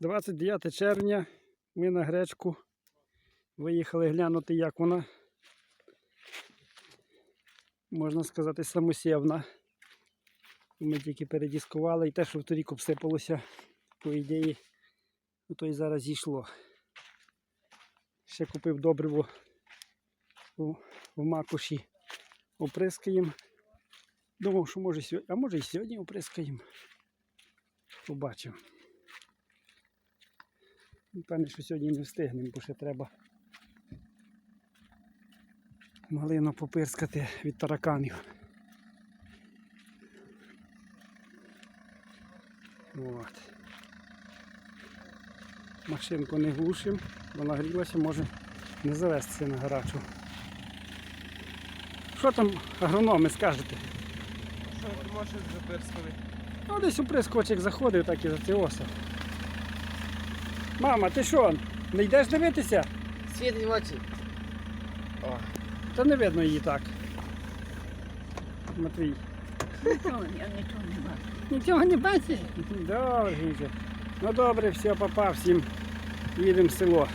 29 червня ми на гречку виїхали глянути, як вона, можна сказати, самосєвна. Ми тільки передіскували і те, що вторік обсипалося, по ідеї, ну, то і зараз зійшло. Ще купив добриво в макуші, оприскаємо. Думав, що може сьогодні, а може і сьогодні оприскаємо. Побачимо. Певне, що сьогодні не встигнемо, бо ще треба малину попирскати від тараканів. От. Машинку не глушимо, бо нагрілася, може не завестися на гарячу. Що там агрономи скажете? Що ти можеш запирскали? Ну, десь у прискочик заходив, так і за це оса. Мама, ти що, не йдеш дивитися? Світлі в очі. О, Та не видно її так. Матвій. Нічого, я нічого не бачу. Нічого не бачиш? Добре. Ну добре, все, папа, всім їдемо в село.